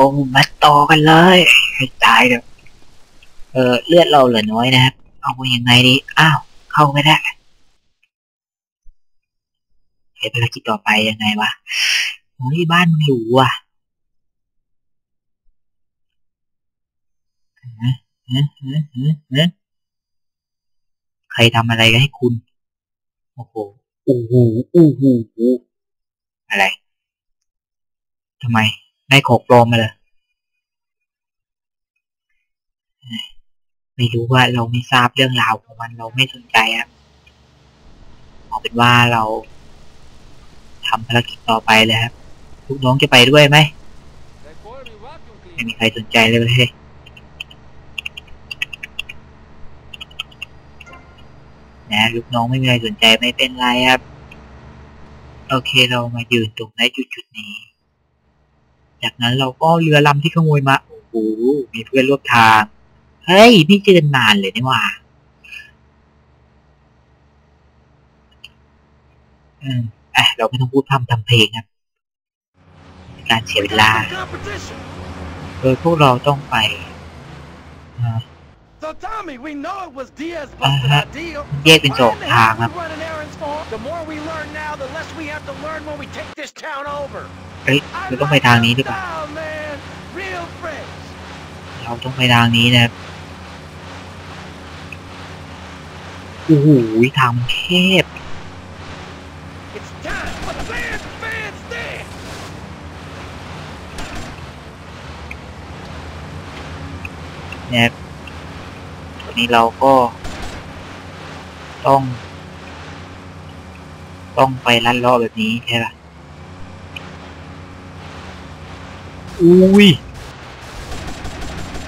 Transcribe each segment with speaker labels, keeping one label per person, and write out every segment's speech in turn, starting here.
Speaker 1: อ้มาต่อกันเลยให้ตายเถอะเออเลือดเราเหลือน้อยนะครับ เอาไปยังไงดี อ้าว เข้าไม่ได้เฮ้ยภารกิจต่อไปยังไงวะเฮ้ยบ้านมันหรูอะฮะฮะฮะฮะใครทำอะไรให้คุณ โอ้โหอู้หูอู้หูอะไรทำไม ได้ของปลอมมาเลยไม่รู้ว่าเราไม่ทราบเรื่องราวของมันเราไม่สนใจครับเอาเป็นว่าเราทำภารกิจต่อไปเลยครับลูกน้องจะไปด้วยไหมไม่มีใครสนใจเลยเฮ้ยนะลูกน้องไม่มีใครสนใจไม่เป็นไรครับ โอเคเรามายืนตรงในจุดจุดๆนี้ จากนั้นเราก็เรือลำที่ขโมยมา โอ้โห มีเพื่อนร่วมทาง เฮ้ยไม่เจอกันนานเลยนี่หว่าอืมอะเราไม่ต้องพูดพร่ำทำเพลงครับเป็นการเสียเวลา โดยพวกเราต้องไปอ่า
Speaker 2: So Tommy, we know it was Diaz
Speaker 1: Uh-huh.
Speaker 2: busted our deal.
Speaker 1: แยกเป็นสองทางครับ อ้ยเราต้องไปทางนี้ดีกว่าเราต้องไปทางนี้นะครับโอ้โหทาง
Speaker 2: เทพ
Speaker 1: นะครับวันนี้เราก็ ต้อง ต้องไปลัดเลาะแบบนี้ใช่ไหม อุ้ย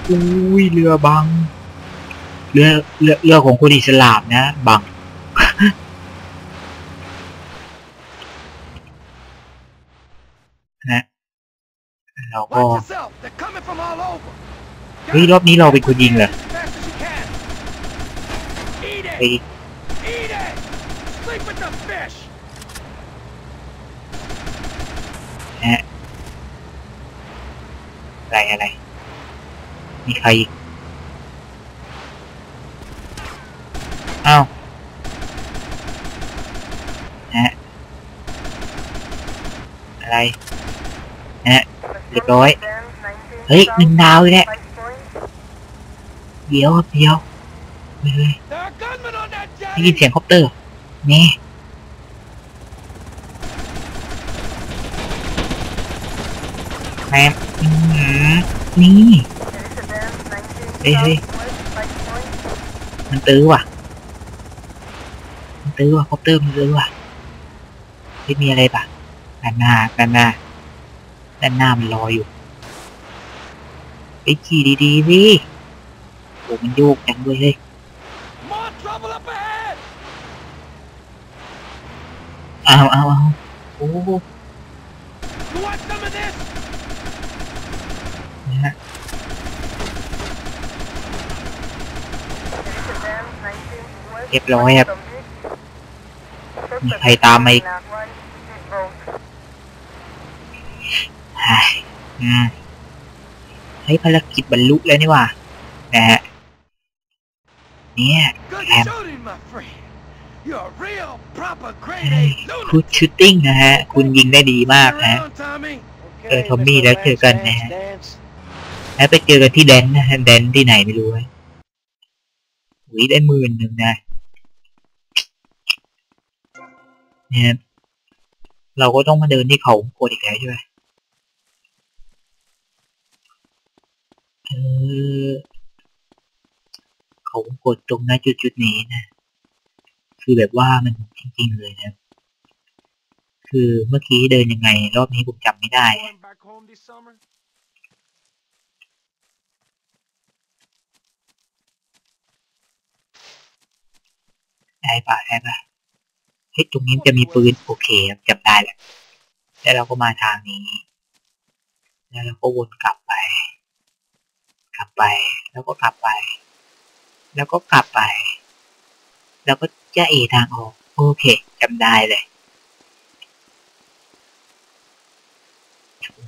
Speaker 1: อุ้ยเรือบัง เรือเรือเรือของคนอิสลามนะ บัง นะ เราก็
Speaker 2: Watch yourself. They're coming from all over.
Speaker 1: เฮ้ยรอบนี้เราเป็นคนยิงเหรอ
Speaker 2: As fast as you can. Eat
Speaker 1: ไป
Speaker 2: it. Eat it. Sleep with the fish.
Speaker 1: ฮะ อะไรอะไร มีใครอีกอ้าวฮะอะไรฮะเรียบร้อย เฮ้ยหนึ่งดาวเลยเนี่ยเดี๋ยวครับเดี๋ยวเฮ้ยได้ยินเสียงคอปเตอร์ นี่แม นี่เฮ้ยเฮ้ยมันตื้อว่ะ มันตื้อว่ะคอปเตอร์มันตื้อว่ะไม่มีอะไรปะด้านหน้าด้านหน้าด้านหน้ามันลอยอยู่ไปขี่ดีๆสิโอ้มันโยกจังด้วยเฮ้ย
Speaker 2: More trouble up ahead.
Speaker 1: เอาเอาเอาโอ้โห
Speaker 2: You want some of this?
Speaker 1: นะฮะเรียบร้อยครับ มีใครตามมาอีกเฮ้ยอืมเฮ้ยภารกิจบรรลุแล้วนี่หว่านะฮะ เนี่ย
Speaker 2: Good
Speaker 1: Damn.
Speaker 2: shooting, my friend. You're a real proper grade
Speaker 1: เฮ้ย
Speaker 2: A
Speaker 1: คุณ
Speaker 2: lunatic.
Speaker 1: ชูตติ้งนะฮะ คุณยิงได้ดีมาก
Speaker 2: Get
Speaker 1: นะฮะ
Speaker 2: around, Tommy.
Speaker 1: เออทอมมี่แล้วเจอกันนะฮะ แล้วไปเจอกันที่แดนนะฮะแดนที่ไหนไม่รู้เว้ยหวีได้หมื่นหนึ่งนะเนี่ยเราก็ต้องมาเดินที่เขาโคตรอีกแล้วใช่ไหมเออเขากดตรงนั้นจุดจุดๆนี้นะ คือแบบว่ามันจริงๆเลยนะ คือเมื่อกี้เดินยังไง รอบนี้ผมจำไม่ได้อะ
Speaker 2: Going back home this summer?
Speaker 1: ได้ปะได้ปะเฮ้ยตรงนี้จะมีปืนโอเคครับจำได้แหละแล้วเราก็มาทางนี้ แล้วเราก็วนกลับไป กลับไป แล้วก็กลับไป แล้วก็กลับไป แล้วก็จะเอทางออก โอเคจำได้เลย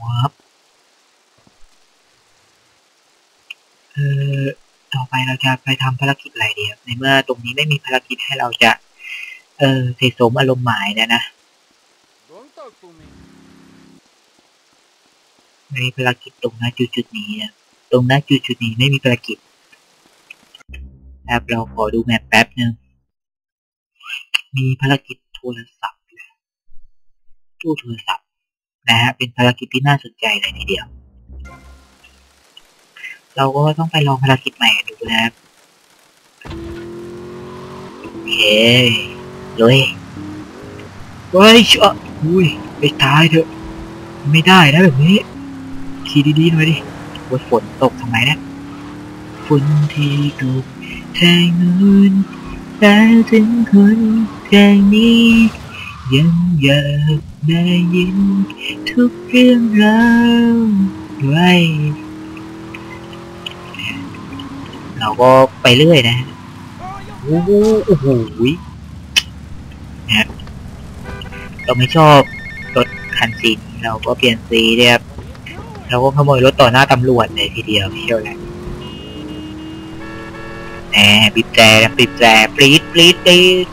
Speaker 1: วับเออ ต่อไปเราจะไปทำภารกิจอะไรดีครับในเมื่อตรงนี้ไม่มีภารกิจให้เราจะ เออเสสมอารมณ์หมายนะนะไม่มีภารกิจตรงหน้าจุดจุดนี้นะตรงหน้าจุดจุดนี้ไม่มีภารกิจแอบเราขอดูแมปแป๊บหนึ่งมีภารกิจโทรศัพท์ตู้โทรศัพท์นะฮะเป็นภารกิจที่น่าสนใจเลยทีเดียว เราก็ต้องไปลองภารกิจใหม่ดูนะครับโอเคเลยเฮ้ยเชอะอุ้ยไปตายเถอะ ไม่ได้นะแบบนี้ ขี่ดีๆหน่อยดิโอ้ยฝนตกทำไมนะฝนที่ตกแหงนู้นแต่ถึงคนแห่งนี้ ยังอยากได้ยินทุกเรื่องราวไว้ เราก็ไปเรื่อยนะ
Speaker 2: Oh, you
Speaker 1: โอ้โหโอ้โหนี่ยเราไม่ชอบรถคันสีนี้เราก็เปลี่ยนสีเนี่ยครับเราก็ขโมยรถต่อหน้าตำรวจเลยทีเดียวเชียวแหละแหมบีบแตรบีบแตรปรี๊ดปรี๊ดปรี๊ด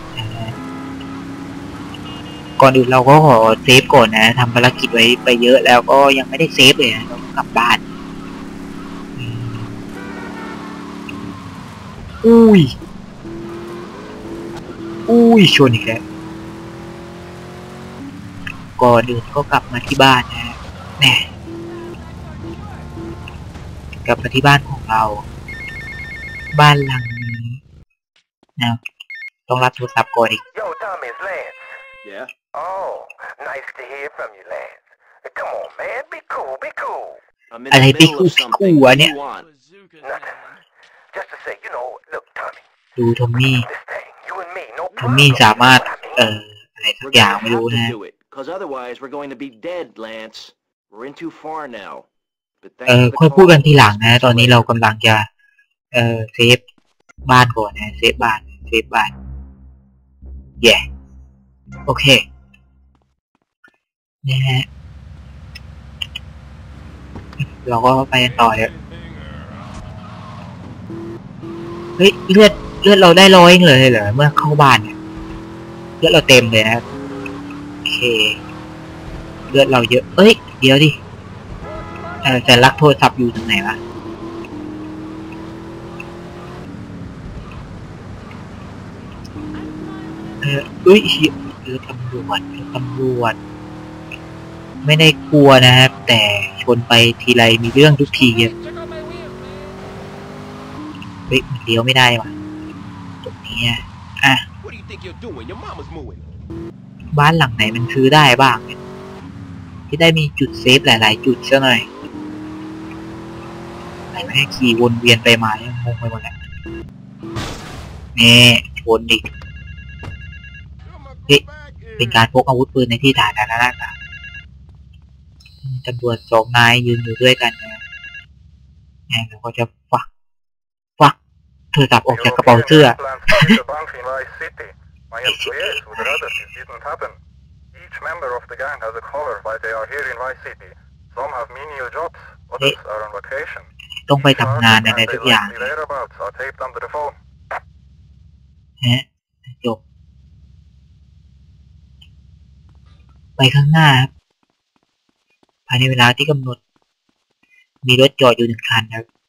Speaker 1: ก่อนอื่นเราก็ขอเซฟก่อนนะทำภารกิจไว้ไปเยอะแล้วก็ยังไม่ได้เซฟเลยนะ อุ้ย อุ้ยชนอีกแล้วก่อนอื่นก็กลับมาที่บ้านนะฮะแน่กลับมาที่บ้านของเรา บ้านหลังนี้นะต้องรับโทรศัพท์ก่อนอีก
Speaker 3: Yo, Tommy, it's Lance.
Speaker 2: Yeah?
Speaker 3: Oh, nice to hear from you, Lance. Come on, man. Be cool, be cool.
Speaker 2: I'm in
Speaker 1: อะไร
Speaker 2: the
Speaker 1: พี่
Speaker 2: middle
Speaker 1: คู่
Speaker 2: of
Speaker 1: พี่
Speaker 2: something.
Speaker 1: คู่วะ
Speaker 2: What do
Speaker 1: เนี่ย
Speaker 2: you want?
Speaker 3: Nothing.
Speaker 1: ดูทอมมี่
Speaker 3: this thing, you and me, no
Speaker 1: ทอมมี่
Speaker 3: problem.
Speaker 1: สามารถ
Speaker 3: Know what I mean?
Speaker 1: เอ่ออะไรสัก
Speaker 2: We're
Speaker 1: อย่าง
Speaker 2: gonna
Speaker 1: ไม่รู้
Speaker 2: have
Speaker 1: นะ
Speaker 2: to do it, because otherwise we're going to be dead, Lance. We're in too far now. But
Speaker 1: เอ
Speaker 2: thanks
Speaker 1: อ
Speaker 2: for the
Speaker 1: ค่อยพูดกัน
Speaker 2: call.
Speaker 1: ทีหลังนะ ตอนนี้เรา
Speaker 2: Later.
Speaker 1: กำลังจะ เอ่อเซฟบ้านก่อนนะเซฟบ้านเซฟบ้านแย่โอเคนะฮะเราก็ไปกันต่อเลยเฮ้ยเลือดเลือดเราได้ร้อยเองเลยเหรอเมื่อเข้าบ้านเนี่ยเลือดเราเต็มเลยนะครับโอเค เลือดเราเยอะเอ้ย เดี๋ยวดิเออแต่ลักโทรศัพท์อยู่ตรงไหนวะเออเอ้ยเหี้ยเรือตำรวจเรือตำรวจ ไม่ได้กลัวนะครับ แต่ชนไปทีไรมีเรื่องทุกทีอะ
Speaker 2: Check out my wheels, man.
Speaker 1: เฮ้ยมันเลี้ยวไม่ได้ว่ะตรงนี้อะอะ
Speaker 4: What do you think you're doing? Your mama's moving.
Speaker 1: บ้านหลังไหนมันซื้อได้บ้างเนี่ยที่ได้มีจุดเซฟหลาย ๆ จุดซะหน่อยไหนไม่ให้ขี่วนเวียนไปมายังงงไปหมดแหละนี่ชนดิ
Speaker 4: Hey,
Speaker 1: เป็นการพกอาวุธปืนในที่สาธารณะครับตำรวจสองนายยืนอยู่ด้วยกันนะเนี่ยเราก็จะฟักฟัก โทรศัพท์ออกจากกระเป๋าเสื้อ
Speaker 3: Plans for the bank in Vice City. My employees would rather this didn't happen. Each member of the gang has a caller while they are here in Vice City. Some have menial jobs, others are on vacation.
Speaker 1: ต้องไปทำงานอะไร
Speaker 3: and
Speaker 1: ทุ
Speaker 3: their
Speaker 1: กอย่าง
Speaker 3: likely whereabouts are taped onto the phone.
Speaker 1: นะฮะจบ ไปข้างหน้าครับภายในเวลาที่กำหนด มีรถจอดอยู่หนึ่งคันครับเ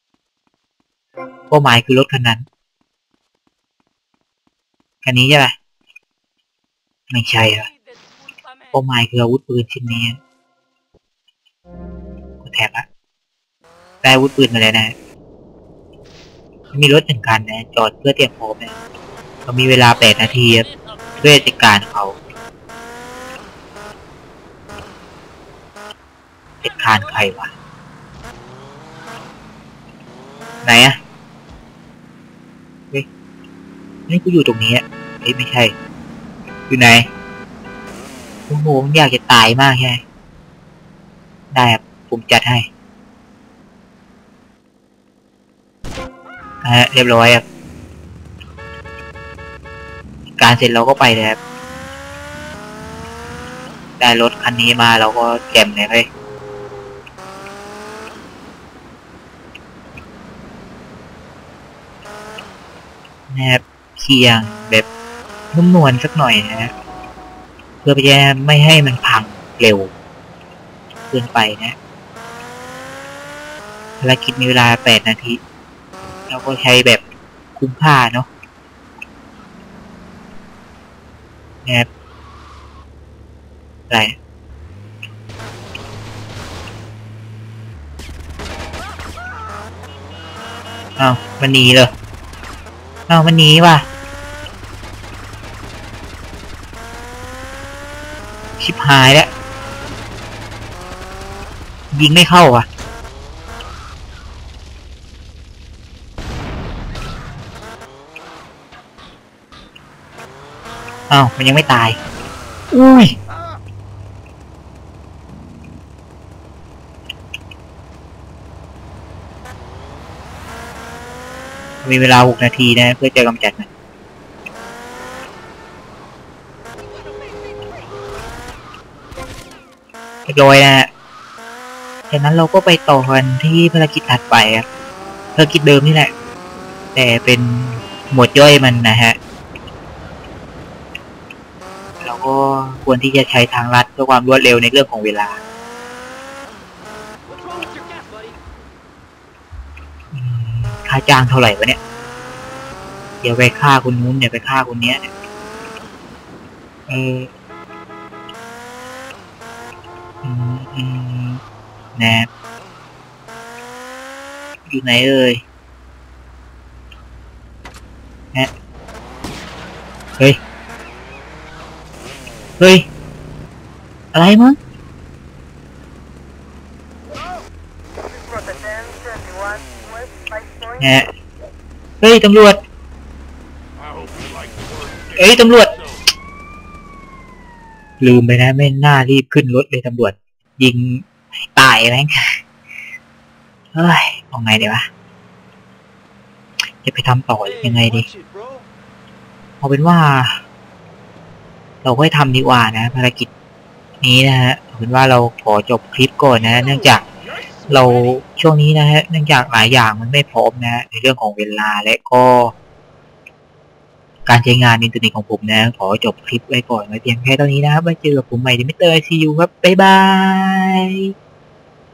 Speaker 1: ป้าหมายคือรถคันนั้น คันนี้ใช่ปะไม่ใช่ครับเป้าหมายคืออาวุธปืนชิ้นนี้ก็แท็บละได้อาวุธปืนมาแล้วนะ มีรถหนึ่งคันนะจอดเพื่อเตรียมพร้อมนะเรามีเวลาแปดนาทีเพื่อจัดการเขาจัดการใครวะไหนอะเฮ้ย นี่กูอยู่ตรงนี้อะเฮ้ยไม่ใช่ อยู่ไหน โอ้โหมันอยากจะตายมากใช่ไหมได้ครับผมจัดให้อะเรียบร้อยครับการเสร็จเราก็ไปเลยครับได้รถคันนี้มาเราก็แจมเลยเฮ้ยนะครับ เคียร์แบบนุ่มนวลสักหน่อยนะฮะเพื่อจะไม่ให้มันพังเร็วเกินไปนะภารกิจมีเวลา 8 นาที เราก็ใช้แบบคุ้มค่าเนาะนะครับอะไรอ้าวมันหนีเลยอ้าวมันหนีว่ะ ชิบหายแล้ว ยิงไม่เข้าอะ อ้าว มันยังไม่ตาย อุ้ยมีเวลา 6 นาทีนะ เพื่อจะกำจัดมัน เรียบร้อยนะฮะจากนั้นเราก็ไปต่อกันที่ภารกิจถัดไปครับภารกิจเดิมนี่แหละ แต่เป็นหมวดย่อยมันนะฮะเราก็ควรที่จะใช้ทางลัดเพื่อความรวดเร็วในเรื่องของเวลาค่าจ้างเท่าไหร่วะเนี่ย เดี๋ยวไปฆ่าคนนู้นเดี๋ยวไปฆ่าคนเนี้ยเนี่ยเออ แนบอยู่ไหนเอ่ยแนะเฮ้ย เฮ้ย อะไรมั้งแนะเฮ้ย ตำรวจ เอ้ย ตำรวจ ลืมไปนะ ไม่น่ารีบขึ้นรถเลยตำรวจ ยิงตายแม่งเฮ้ยเอาไงดีวะจะไปทำต่อยังไงดีเอาเป็นว่า เราก็ให้ทำดีกว่านะภารกิจนี้นะฮะเอาเป็นว่าเราขอจบคลิปก่อนนะ เนื่องจากเราช่วงนี้นะฮะเนื่องจากหลายอย่างมันไม่พร้อมนะในเรื่องของเวลาและก็ การใช้งานอินเทอร์เน็ตของผมนะ ขอจบคลิปไว้ก่อนไว้เพียงแค่เท่านี้นะครับไว้เจอกับผมใหม่ในมิเตอร์ซียูครับ บ๊ายบาย